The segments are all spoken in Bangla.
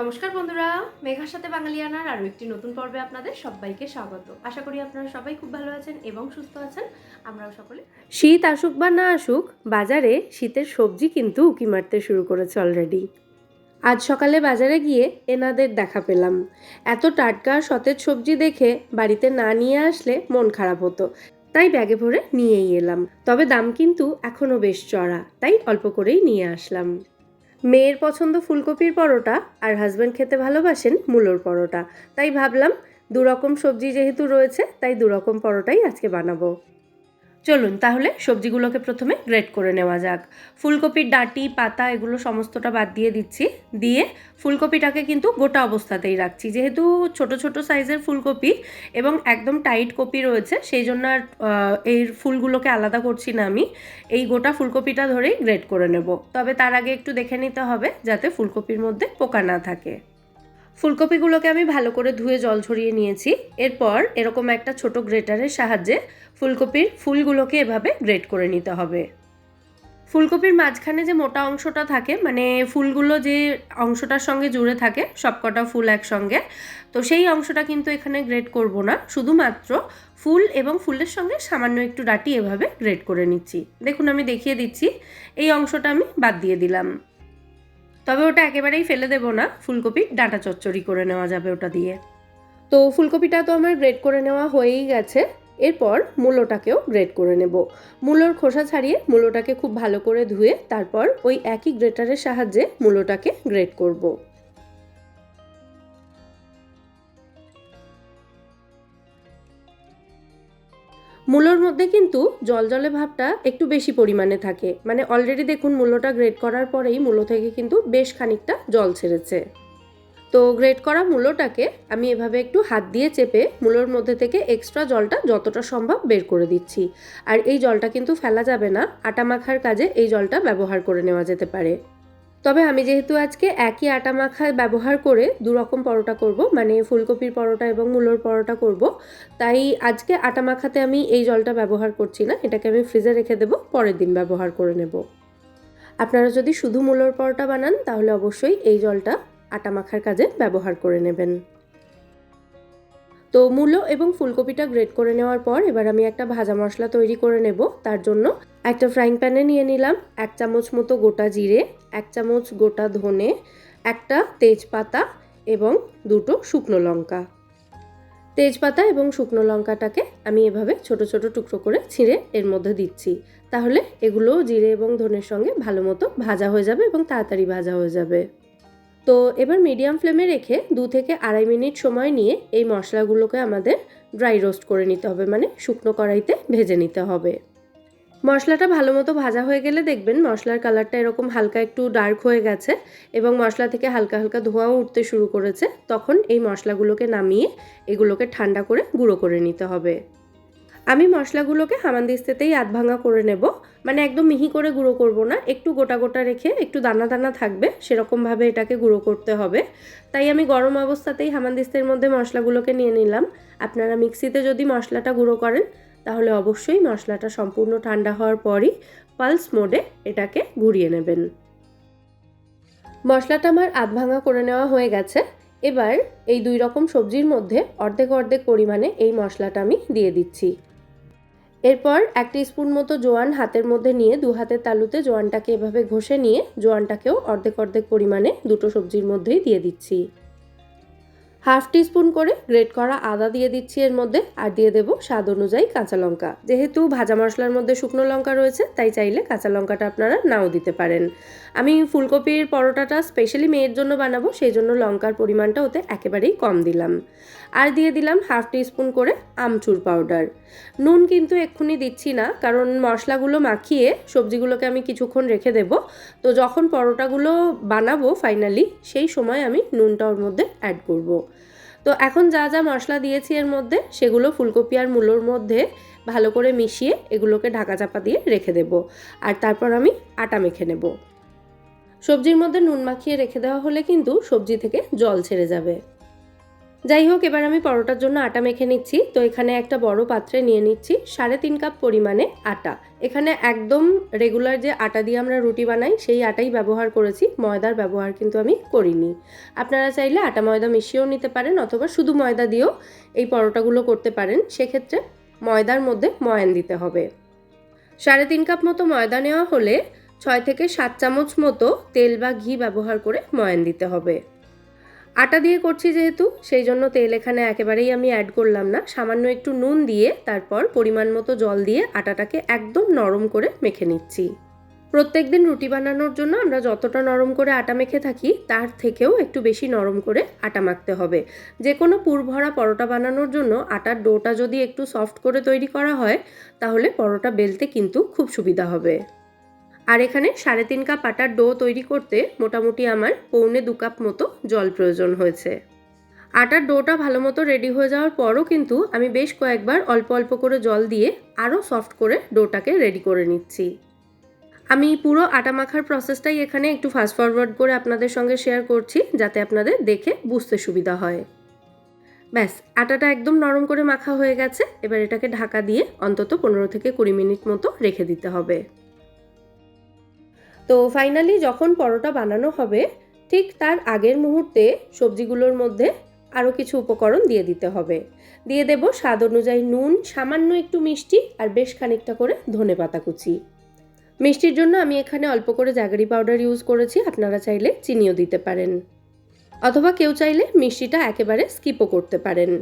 নমস্কার বন্ধুরা, মেঘার সাথে বাঙালিয়ানার আরও একটি নতুন পর্বে আপনাদের সবাইকে স্বাগত। আশা করি আপনারা সবাই খুব ভালো আছেন এবং সুস্থ আছেন। আমরাও সকলে শীত আসুক বা না আসুক, বাজারে শীতের সবজি কিন্তু উকি মারতে শুরু করেছে অলরেডি আজ সকালে বাজারে গিয়ে এনাদের দেখা পেলাম। এত টাটকা সতেজ সবজি দেখে বাড়িতে না নিয়ে আসলে মন খারাপ হতো। তাই ব্যাগে ভরে নিয়েই এলাম। তবে দাম কিন্তু এখনও বেশ চড়া, তাই অল্প করেই নিয়ে আসলাম। মেয়ের পছন্দ ফুলকপির পরোটা আর হাজব্যান্ড খেতে ভালোবাসেন মূলোর পরোটা। তাই ভাবলাম, দুরকম সবজি যেহেতু রয়েছে, তাই দুরকম পরোটাই আজকে বানাবো। চলুন তাহলে সবজিগুলোকে প্রথমে গ্রেট করে নেওয়া যাক। ফুলকপির ডাঁটি, পাতা এগুলো সমস্তটা বাদ দিয়ে দিচ্ছি। দিয়ে ফুলকপিটাকে কিন্তু গোটা অবস্থাতেই রাখছি। যেহেতু ছোট ছোট সাইজের ফুলকপি এবং একদম টাইট কপি রয়েছে, সেই জন্য আর এই ফুলগুলোকে আলাদা করছি না আমি। এই গোটা ফুলকপিটা ধরেই গ্রেট করে নেব। তবে তার আগে একটু দেখে নিতে হবে যাতে ফুলকপির মধ্যে পোকা না থাকে। ফুলকপিগুলোকে আমি ভালো করে ধুয়ে জল ঝরিয়ে নিয়েছি। এরপর এরকম একটা ছোট গ্রেটারের সাহায্যে ফুলকপির ফুলগুলোকে এভাবে গ্রেট করে নিতে হবে। ফুলকপির মাঝখানে যে মোটা অংশটা থাকে মানে ফুলগুলো যে অংশটার সঙ্গে জুড়ে থাকে, সবকটা ফুল একসঙ্গে, তো সেই অংশটা কিন্তু এখানে গ্রেট করব না। শুধুমাত্র ফুল এবং ফুলের সঙ্গে সামান্য একটু ডাটি এভাবে গ্রেট করে নিচ্ছি। দেখুন, আমি দেখিয়ে দিচ্ছি। এই অংশটা আমি বাদ দিয়ে দিলাম। তবে ওটা একেবারেই ফেলে দেবো না। ফুলকপি ডাঁটা চচ্চড়ি করে নেওয়া যাবে ওটা দিয়ে। তো ফুলকপিটা তো আমার গ্রেড করে নেওয়া হয়েই গেছে। এরপর মূলোটাকেও গ্রেড করে নেব। মূলোর খোসা ছাড়িয়ে মূলোটাকে খুব ভালো করে ধুয়ে তারপর ওই একই গ্রেটারের সাহায্যে মূলোটাকে গ্রেড করব। মূলোর মধ্যে কিন্তু জল জলে ভাবটা একটু বেশি পরিমাণে থাকে। মানে অলরেডি দেখুন মূলোটা গ্রেট করার পরেই মূলো থেকে কিন্তু বেশ খানিকটা জল ছেড়েছে। তো গ্রেট করা মূলোটাকে আমি এভাবে একটু হাত দিয়ে চেপে মূলোর মধ্যে থেকে এক্সট্রা জলটা যতটা সম্ভব বের করে দিচ্ছি। আর এই জলটা কিন্তু ফেলা যাবে না, আটা মাখার কাজে এই জলটা ব্যবহার করে নেওয়া যেতে পারে। তবে আমি যেহেতু আজকে একই আটা মাখা ব্যবহার করে দু রকম পরোটা করব মানে ফুলকপির পরোটা এবং মূলোর পরোটা করব, তাই আজকে আটা মাখাতে আমি এই জলটা ব্যবহার করছি না, এটাকে আমি ফ্রিজে রেখে দেবো, পরের দিন ব্যবহার করে নেব। আপনারা যদি শুধু মূলোর পরোটা বানান, তাহলে অবশ্যই এই জলটা আটা মাখার কাজে ব্যবহার করে নেবেন। তো মূলো এবং ফুলকপিটা গ্রেট করে নেওয়ার পর এবার আমি একটা ভাজা মশলা তৈরি করে নেব। তার জন্য একটা ফ্রাইং প্যানে নিয়ে নিলাম এক চামচ মতো গোটা জিরে, এক চামচ গোটা ধনে, একটা তেজপাতা এবং দুটো শুকনো লঙ্কা। তেজপাতা এবং শুকনো লঙ্কাটাকে আমি এভাবে ছোট ছোট টুকরো করে ছিঁড়ে এর মধ্যে দিচ্ছি। তাহলে এগুলো জিরে এবং ধনের সঙ্গে ভালো মতো ভাজা হয়ে যাবে এবং তাড়াতাড়ি ভাজা হয়ে যাবে। তো এবার মিডিয়াম ফ্লেমে রেখে দু থেকে আড়াই মিনিট সময় নিয়ে এই মশলাগুলোকে আমাদের ড্রাই রোস্ট করে নিতে হবে মানে শুকনো কড়াইতে ভেজে নিতে হবে। মশলাটা ভালো মতো ভাজা হয়ে গেলে দেখবেন মশলার কালারটা এরকম হালকা একটু ডার্ক হয়ে গেছে এবং মশলা থেকে হালকা হালকা ধোঁয়াও উঠতে শুরু করেছে, তখন এই মশলাগুলোকে নামিয়ে এগুলোকে ঠান্ডা করে গুঁড়ো করে নিতে হবে। আমি মশলাগুলোকে হামানদিস্তেতেই আধ ভাঙা করে নেব। মানে একদম মিহি করে গুঁড়ো করব না। একটু গোটা গোটা রেখে একটু দানা দানা থাকবে সেরকমভাবে এটাকে গুঁড়ো করতে হবে। তাই আমি গরম অবস্থাতেই হামানদিস্তের মধ্যে মশলাগুলোকে নিয়ে নিলাম। আপনারা মিক্সিতে যদি মশলাটা গুঁড়ো করেন, তাহলে অবশ্যই মশলাটা সম্পূর্ণ ঠান্ডা হওয়ার পরই পালস মোডে এটাকে ঘুরিয়ে নেবেন। মশলাটা আমার আধ ভাঙা করে নেওয়া হয়ে গেছে। এবার এই দুই রকম সবজির মধ্যে অর্ধেক অর্ধেক পরিমাণে এই মশলাটা আমি দিয়ে দিচ্ছি। এরপর এক স্পুন মতো জোয়ান হাতের মধ্যে নিয়ে দু হাতের তালুতে জোয়ানটাকে এভাবে ঘষে নিয়ে জোয়ানটাকেও অর্ধেক অর্ধেক পরিমাণে দুটো সবজির মধ্যেই দিয়ে দিচ্ছি। হাফ স্পুন করে গ্রেট করা আদা দিয়ে দিচ্ছি এর মধ্যে, আর দিয়ে দেবো স্বাদ অনুযায়ী কাঁচা লঙ্কা। যেহেতু ভাজা মশলার মধ্যে শুকনো লঙ্কা রয়েছে, তাই চাইলে কাঁচা লঙ্কাটা আপনারা নাও দিতে পারেন। আমি ফুলকপির পরোটাটা স্পেশালি মেয়ের জন্য বানাবো, সেই জন্য লঙ্কার পরিমাণটা ওতে একেবারেই কম দিলাম। আর দিয়ে দিলাম হাফ স্পুন করে আমচুর পাউডার। নুন কিন্তু এক্ষুনি দিচ্ছি না, কারণ মশলাগুলো মাখিয়ে সবজিগুলোকে আমি কিছুক্ষণ রেখে দেব। তো যখন পরোটাগুলো বানাবো ফাইনালি সেই সময় আমি নুনটা ওর মধ্যে অ্যাড করব। তো এখন যা যা মশলা দিয়েছি এর মধ্যে, সেগুলো ফুলকপি আর মূলোর মধ্যে ভালো করে মিশিয়ে এগুলোকে ঢাকা চাপা দিয়ে রেখে দেব। আর তারপর আমি আটা মেখে নেব। সবজির মধ্যে নুন মাখিয়ে রেখে দেওয়া হলে কিন্তু সবজি থেকে জল ছেড়ে যাবে। যাই হোক, এবার আমি পরোটার জন্য আটা মেখে নিচ্ছি। তো এখানে একটা বড় পাত্রে নিয়ে নিচ্ছি সাড়ে তিন কাপ পরিমাণে আটা। এখানে একদম রেগুলার যে আটা দিয়ে আমরা রুটি বানাই, সেই আটাই ব্যবহার করেছি। ময়দার ব্যবহার কিন্তু আমি করিনি। আপনারা চাইলে আটা ময়দা মিশিয়েও নিতে পারেন অথবা শুধু ময়দা দিয়েও এই পরোটাগুলো করতে পারেন। সেক্ষেত্রে ময়দার মধ্যে ময়ান দিতে হবে। সাড়ে তিন কাপ মতো ময়দা নেওয়া হলে ছয় থেকে সাত চামচ মতো তেল বা ঘি ব্যবহার করে ময়ান দিতে হবে। আটা দিয়ে করছি যেহেতু, সেই জন্য তেল এখানে একেবারেই আমি অ্যাড করলাম না। সামান্য একটু নুন দিয়ে তারপর পরিমাণ মতো জল দিয়ে আটাটাকে একদম নরম করে মেখে নিচ্ছি। প্রত্যেক দিন রুটি বানানোর জন্য আমরা যতটা নরম করে আটা মেখে থাকি, তার থেকেও একটু বেশি নরম করে আটা মাখতে হবে। যে কোনো পুর ভরা পরোটা বানানোর জন্য আটার ডোটা যদি একটু সফট করে তৈরি করা হয়, তাহলে পরোটা বেলতে কিন্তু খুব সুবিধা হবে। আর এখানে সাড়ে তিন কাপ আটার ডো তৈরি করতে মোটামুটি আমার পৌনে দু কাপ মতো জল প্রয়োজন হয়েছে। আটার ডোটা ভালো মতো রেডি হয়ে যাওয়ার পরও কিন্তু আমি বেশ কয়েকবার অল্প অল্প করে জল দিয়ে আরও সফট করে ডোটাকে রেডি করে নিচ্ছি। আমি পুরো আটা মাখার প্রসেসটাই এখানে একটু ফাস্ট ফরওয়ার্ড করে আপনাদের সঙ্গে শেয়ার করছি যাতে আপনাদের দেখে বুঝতে সুবিধা হয়। ব্যাস, আটাটা একদম নরম করে মাখা হয়ে গেছে। এবার এটাকে ঢাকা দিয়ে অন্তত পনেরো থেকে কুড়ি মিনিট মতো রেখে দিতে হবে। তো ফাইনালি যখন পরোটা বানানো হবে, ঠিক তার আগের মুহূর্তে সবজিগুলোর মধ্যে আরও কিছু উপকরণ দিয়ে দিতে হবে। দিয়ে দেব স্বাদ অনুযায়ী নুন, সামান্য একটু মিষ্টি আর বেশ খানিকটা করে ধনে পাতা কুচি। মিষ্টির জন্য আমি এখানে অল্প করে জাগরি পাউডার ইউজ করেছি, আপনারা চাইলে চিনিও দিতে পারেন। অথবা কেউ চাইলে মিষ্টিটা একেবারে স্কিপও করতে পারেন।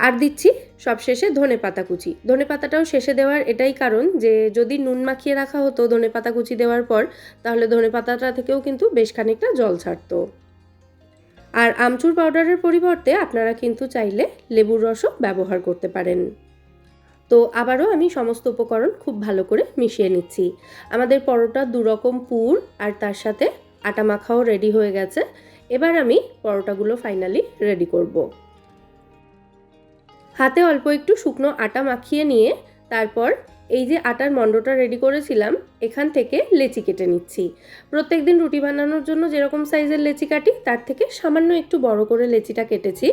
আর দিচ্ছি সবশেষে ধনে পাতা কুচি। ধনে পাতাটাও শেষে দেওয়ার এটাই কারণ যে, যদি নুন মাখিয়ে রাখা হতো ধনে পাতা কুচি দেওয়ার পর, তাহলে ধনে পাতাটা থেকেও কিন্তু বেশ খানিকটা জল ছাড়তো। আর আমচুর পাউডারের পরিবর্তে আপনারা কিন্তু চাইলে লেবুর রসও ব্যবহার করতে পারেন। তো আবারও আমি সমস্ত উপকরণ খুব ভালো করে মিশিয়ে নিচ্ছি। আমাদের পরোটা দুরকম পুর আর তার সাথে আটা মাখাও রেডি হয়ে গেছে। এবার আমি পরোটাগুলো ফাইনালি রেডি করব। হাতে অল্প একটু শুকনো আটা মাখিয়ে নিয়ে তারপর এই যে আটার মণ্ডটা রেডি করেছিলাম, এখান থেকে লেচি কেটে নিচ্ছি। প্রত্যেক দিন রুটি বানানোর জন্য যেরকম সাইজের লেচি কাটি, তার থেকে সামান্য একটু বড় করে লেচিটা কেটেছি।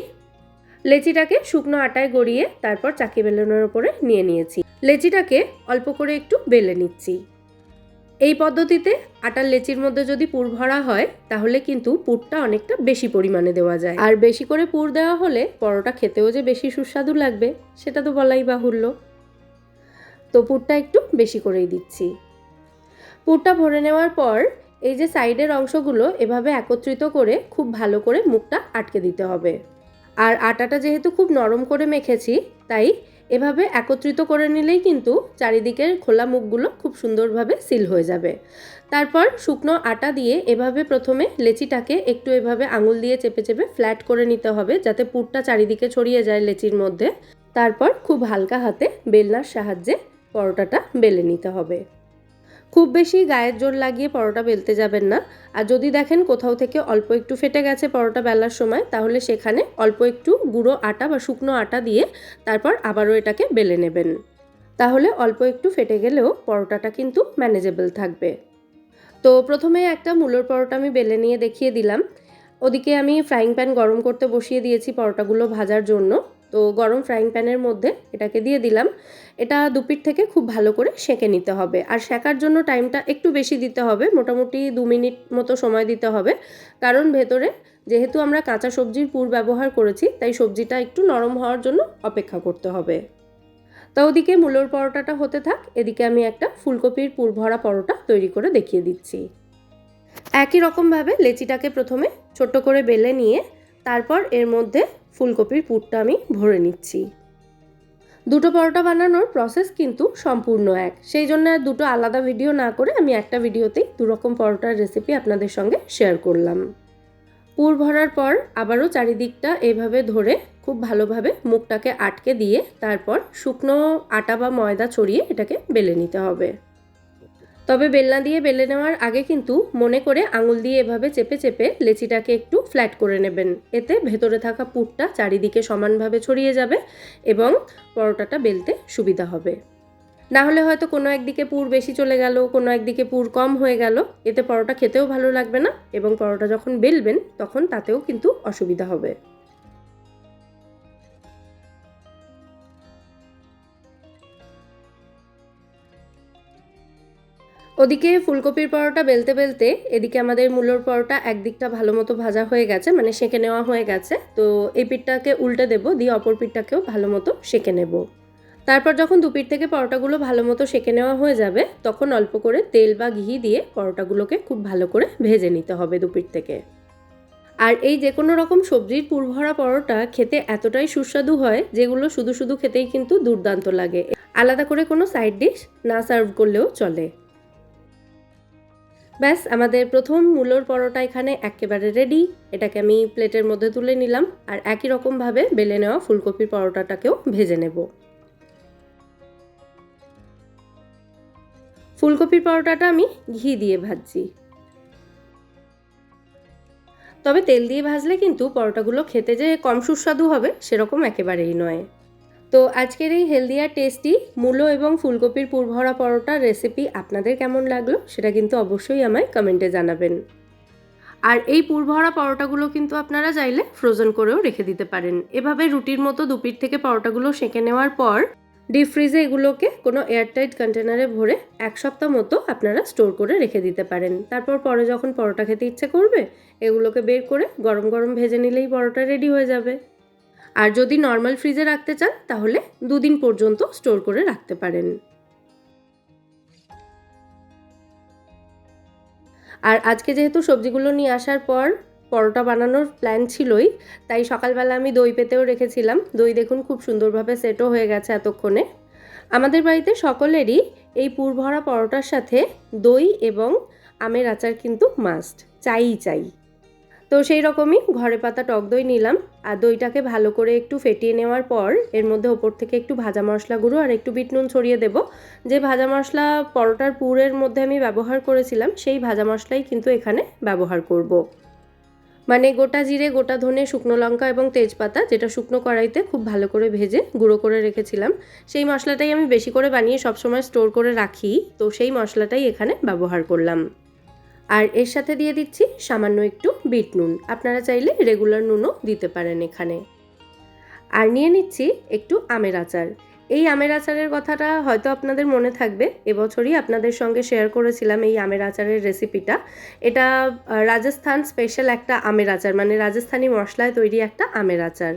লেচিটাকে শুকনো আটায় গড়িয়ে তারপর চাকি বেলনের ওপরে নিয়ে নিয়েছি। লেচিটাকে অল্প করে একটু বেলে নিচ্ছি। এই পদ্ধতিতে আটার লেচির মধ্যে যদি পুর ভরা হয়, তাহলে কিন্তু পুরটা অনেকটা বেশি পরিমাণে দেওয়া যায়। আর বেশি করে পুর দেওয়া হলে পরোটা খেতেও যে বেশি সুস্বাদু লাগবে, সেটা তো বলাই বাহুল্য। তো পুরটা একটু বেশি করেই দিচ্ছি। পুরটা ভরে নেওয়ার পর এই যে সাইডের অংশগুলো, এভাবে একত্রিত করে খুব ভালো করে মুখটা আটকে দিতে হবে। আর আটাটা যেহেতু খুব নরম করে মেখেছি, তাই এভাবে একত্রিত করে নিলেই কিন্তু চারিদিকের খোলা মুখগুলো খুব সুন্দরভাবে সিল হয়ে যাবে। তারপর শুকনো আটা দিয়ে এভাবে প্রথমে লেচিটাকে একটু এভাবে আঙুল দিয়ে চেপে চেপে ফ্ল্যাট করে নিতে হবে যাতে পুরটা চারিদিকে ছড়িয়ে যায় লেচির মধ্যে। তারপর খুব হালকা হাতে বেলনার সাহায্যে পরোটাটা বেলে নিতে হবে। খুব বেশি গায়ের জোর লাগিয়ে পরোটা বেলতে যাবেন না। আর যদি দেখেন কোথাও থেকে অল্প একটু ফেটে গেছে পরোটা বেলার সময়, তাহলে সেখানে অল্প একটু গুঁড়ো আটা বা শুকনো আটা দিয়ে তারপর আবারও এটাকে বেলে নেবেন। তাহলে অল্প একটু ফেটে গেলেও পরোটাটা কিন্তু ম্যানেজেবল থাকবে। তো প্রথমে একটা মূলোর পরোটা আমি বেলে নিয়ে দেখিয়ে দিলাম। ওদিকে আমি ফ্রাইং প্যান গরম করতে বসিয়ে দিয়েছি পরোটাগুলো ভাজার জন্য। তো গরম ফ্রাইং প্যানের মধ্যে এটাকে দিয়ে দিলাম। এটা দুপিট থেকে খুব ভালো করে সেঁকে নিতে হবে। আর সেঁকার জন্য টাইমটা একটু বেশি দিতে হবে, মোটামুটি দু মিনিট মতো সময় দিতে হবে। কারণ ভেতরে যেহেতু আমরা কাঁচা সবজির পুর ব্যবহার করেছি, তাই সবজিটা একটু নরম হওয়ার জন্য অপেক্ষা করতে হবে। তা ওদিকে মূলোর পরোটাটা হতে থাক, এদিকে আমি একটা ফুলকপির পুর ভরা পরোটা তৈরি করে দেখিয়ে দিচ্ছি। একই রকমভাবে লেচিটাকে প্রথমে ছোট্ট করে বেলে নিয়ে, তারপর এর মধ্যে ফুলকপির পুরটা আমি ভরে নিচ্ছি। দুটো পরোটা বানানোর প্রসেস কিন্তু সম্পূর্ণ এক। সেই জন্য আর দুটো আলাদা ভিডিও না করে আমি একটা ভিডিওতেই দুরকম পরোটার রেসিপি আপনাদের সঙ্গে শেয়ার করলাম। পুর ভরার পর আবারও চারিদিকটা এভাবে ধরে খুব ভালোভাবে মুখটাকে আটকে দিয়ে তারপর শুকনো আটা বা ময়দা ছড়িয়ে এটাকে বেলে নিতে হবে। তবে বেলনা দিয়ে বেলে নেওয়ার আগে কিন্তু মনে করে আঙুল দিয়ে এভাবে চেপে চেপে লেচিটাকে একটু ফ্ল্যাট করে নেবেন। এতে ভেতরে থাকা পুরটা চারিদিকে সমানভাবে ছড়িয়ে যাবে এবং পরোটাটা বেলতে সুবিধা হবে। না হলে হয়তো কোনো একদিকে পুর বেশি চলে গেল, কোনো একদিকে পুর কম হয়ে গেল। এতে পরোটা খেতেও ভালো লাগবে না এবং পরোটা যখন বেলবেন তখন তাতেও কিন্তু অসুবিধা হবে। ওদিকে ফুলকপির পরোটা বেলতে বেলতে এদিকে আমাদের মূলোর পরোটা একদিকটা ভালো মতো ভাজা হয়ে গেছে মানে সেঁকে নেওয়া হয়ে গেছে। তো এই পিঠটাকে উল্টে দেবো, দিয়ে অপর পিঠটাকেও ভালো মতো সেঁকে নেব। তারপর যখন দুপিঠ থেকে পরোটাগুলো ভালো মতো সেঁকে নেওয়া হয়ে যাবে, তখন অল্প করে তেল বা ঘি দিয়ে পরোটাগুলোকে খুব ভালো করে ভেজে নিতে হবে দুপিঠ থেকে। আর এই যে কোনো রকম সবজির পুরভরা পরোটা খেতে এতটাই সুস্বাদু হয়, যেগুলো শুধু শুধু খেতেই কিন্তু দুর্দান্ত লাগে। আলাদা করে কোনো সাইড ডিশ না সার্ভ করলেও চলে। ব্যাস, আমাদের প্রথম মূলোর পরোটা এখানে একেবারে রেডি এটাকে আমি প্লেটের মধ্যে তুলে নিলাম আর একই রকমভাবে বেলে নেওয়া ফুলকপির পরোটাটাকেও ভেজে নেব। ফুলকপির পরোটাটা আমি ঘি দিয়ে ভাজছি। তবে তেল দিয়ে ভাজলে কিন্তু পরোটাগুলো খেতে যে কম সুস্বাদু হবে সেরকম একেবারেই নয়। তো আজকের এই হেলদি আর টেস্টি মূলো এবং ফুলকপির পুরভরা পরোটার রেসিপি আপনাদের কেমন লাগল সেটা কিন্তু অবশ্যই আমায় কমেন্টে জানাবেন। আর এই পুরভরা পরোটাগুলো কিন্তু আপনারা চাইলে ফ্রোজেন করেও রেখে দিতে পারেন। এভাবে রুটির মতো দুপিট থেকে পরোটাগুলো সেঁকে নেওয়ার পর ডিপ ফ্রিজে এগুলোকে কোনো এয়ারটাইট কন্টেনারে ভরে এক সপ্তাহ মতো আপনারা স্টোর করে রেখে দিতে পারেন। তারপর পরে যখন পরোটা খেতে ইচ্ছে করবে, এগুলোকে বের করে গরম গরম ভেজে নিলেই পরোটা রেডি হয়ে যাবে। আর যদি নর্মাল ফ্রিজে রাখতে চান, তাহলে দুদিন পর্যন্ত স্টোর করে রাখতে পারেন। আর আজকে যেহেতু সবজিগুলো নিয়ে আসার পর পরোটা বানানোর প্ল্যান ছিলই, তাই সকালবেলা আমি দই পেতেও রেখেছিলাম। দই দেখুন খুব সুন্দরভাবে সেটও হয়ে গেছে এতক্ষণে। আমাদের বাড়িতে সকলেরই এই পুরভরা পরোটার সাথে দই এবং আমের আচার কিন্তু মাস্ট চাই চাই। তো সেই রকমই ঘরে পাতা, টক দই নিলাম। আর দইটাকে ভালো করে একটু ফেটিয়ে নেওয়ার পর এর মধ্যে ওপর থেকে একটু ভাজা মশলা গুঁড়ো আর একটু বিট নুন ছড়িয়ে দেব। যে ভাজা মশলা পরোটার পুরের মধ্যে আমি ব্যবহার করেছিলাম, সেই ভাজা মশলাই কিন্তু এখানে ব্যবহার করব। মানে গোটা জিরে, গোটা ধনে, শুকনো লঙ্কা এবং তেজপাতা, যেটা শুকনো কড়াইতে খুব ভালো করে ভেজে গুঁড়ো করে রেখেছিলাম, সেই মশলাটাই আমি বেশি করে বানিয়ে সবসময় স্টোর করে রাখি। তো সেই মশলাটাই এখানে ব্যবহার করলাম। আর এর সাথে দিয়ে দিচ্ছি সামান্য একটু বিট নুন। আপনারা চাইলে রেগুলার নুনও দিতে পারেন এখানে। আর নিয়ে নিচ্ছি একটু আমের আচার। এই আমের আচারের কথাটা হয়তো আপনাদের মনে থাকবে, এবছরই আপনাদের সঙ্গে শেয়ার করেছিলাম এই আমের আচারের রেসিপিটা এটা রাজস্থান স্পেশাল একটা আমের আচার মানে রাজস্থানি মশলায় তৈরি একটা আমের আচার।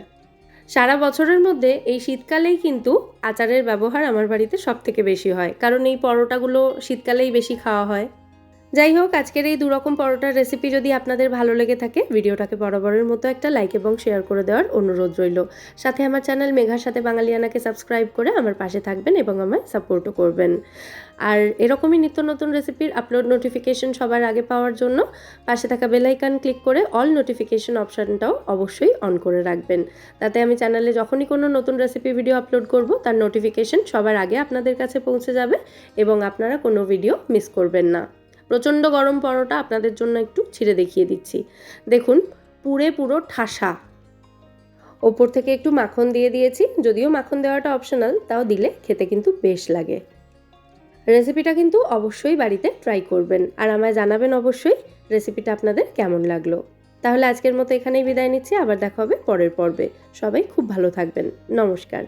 সারা বছরের মধ্যে এই শীতকালেই কিন্তু আচারের ব্যবহার আমার বাড়িতে সব থেকে বেশি হয়। কারণ এই পরোটাগুলো শীতকালেই বেশি খাওয়া হয়। যাই হোক, আজকের এই দুরকম পরোটার রেসিপি যদি আপনাদের ভালো লেগে থাকে, ভিডিওটাকে বরাবরের মতো একটা লাইক এবং শেয়ার করে দেওয়ার অনুরোধ রইল। সাথে আমার চ্যানেল মেঘার সাথে বাঙালিয়ানাকে সাবস্ক্রাইব করে আমার পাশে থাকবেন এবং আমায় সাপোর্টও করবেন। আর এরকমই নিত্য নতুন রেসিপির আপলোড নোটিফিকেশন সবার আগে পাওয়ার জন্য, পাশে থাকা বেলাইকান ক্লিক করে অল নোটিফিকেশন অপশানটাও অবশ্যই অন করে রাখবেন। তাতে আমি চ্যানেলে যখনই কোনো নতুন রেসিপি ভিডিও আপলোড করব, তার নোটিফিকেশন সবার আগে আপনাদের কাছে পৌঁছে যাবে এবং আপনারা কোনো ভিডিও মিস করবেন না। প্রচণ্ড গরম পরোটা আপনাদের জন্য একটু ছিঁড়ে দেখিয়ে দিচ্ছি। দেখুন, পুরে পুরো ঠাসা। ওপর থেকে একটু মাখন দিয়ে দিয়েছি, যদিও মাখন দেওয়াটা অপশনাল তাও দিলে খেতে কিন্তু বেশ লাগে। রেসিপিটা কিন্তু অবশ্যই বাড়িতে ট্রাই করবেন আর আমায় জানাবেন অবশ্যই রেসিপিটা আপনাদের কেমন লাগল। তাহলে আজকের মতো এখানেই বিদায় নিচ্ছি, আবার দেখা হবে পরের পর্বে। সবাই খুব ভালো থাকবেন। নমস্কার।